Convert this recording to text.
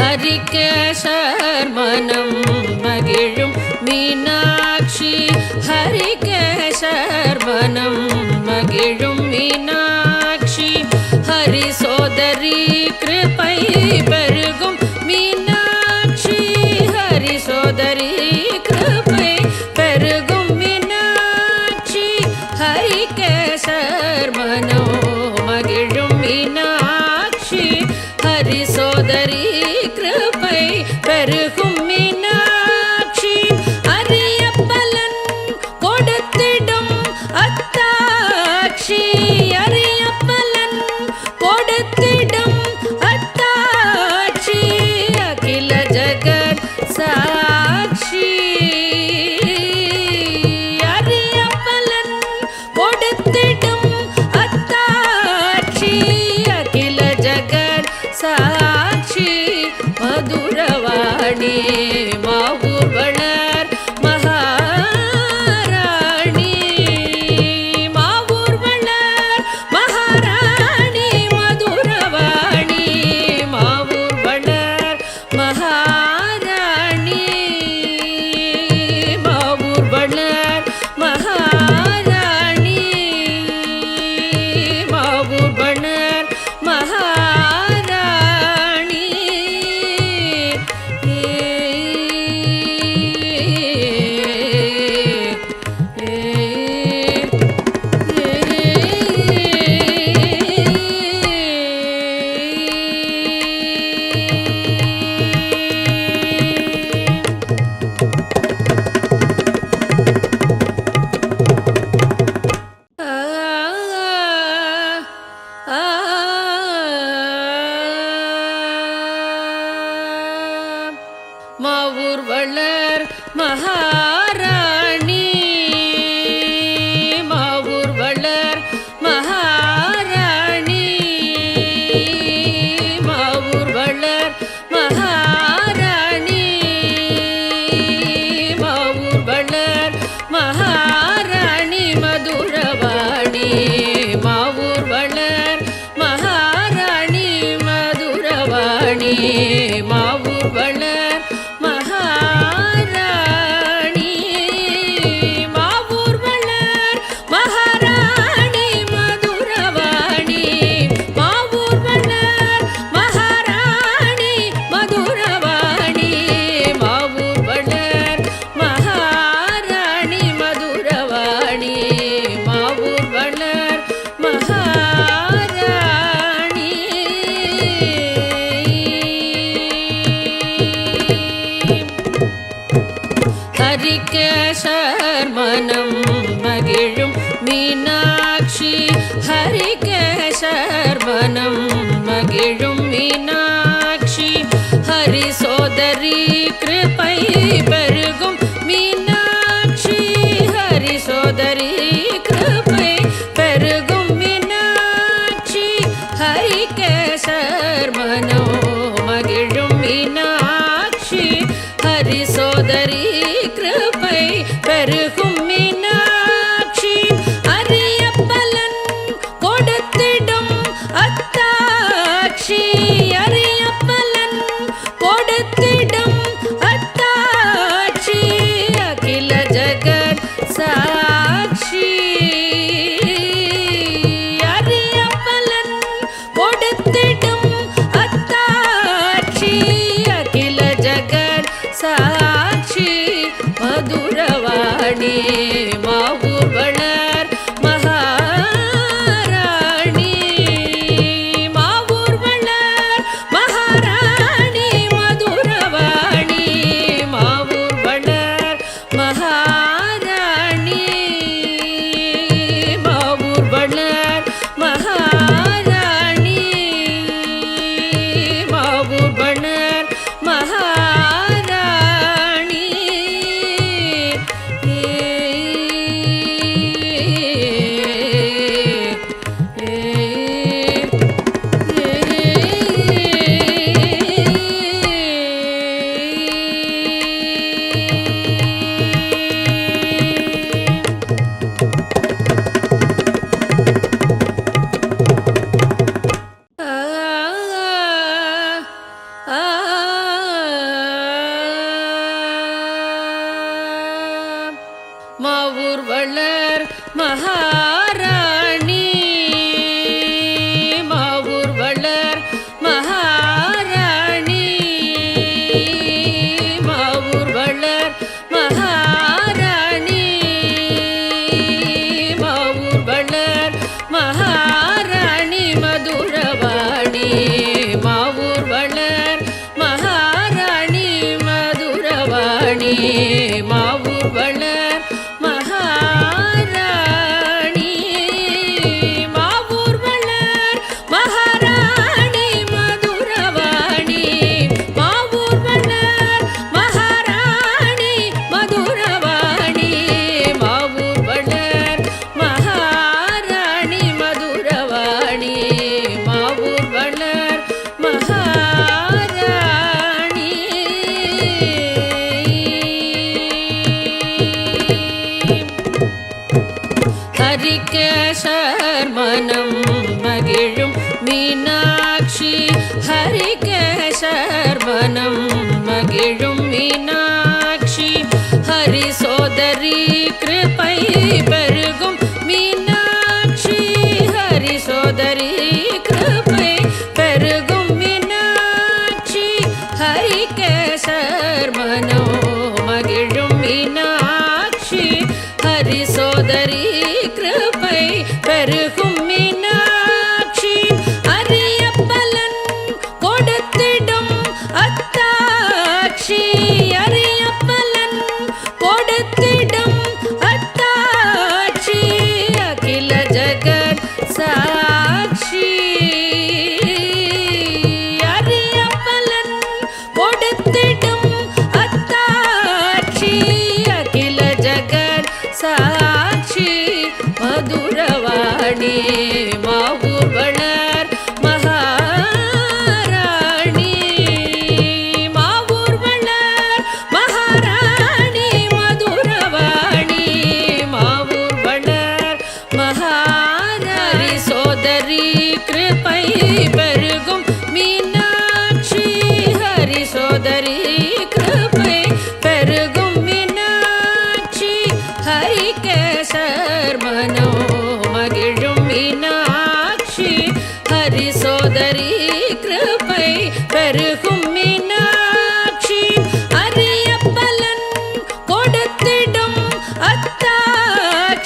ஹரிகேசர்மனம் மகிழும் மீனாட்சி. ஹரிகேசர்மனம் மகிழும் மீனாட்சி. ஹரிசோதரி கிருபை பெருகும் மீன் Deus. மாவூர் வளர் மகா கேசர் மனம். மதுரவாணி மாவூர் சோதரி கிருபை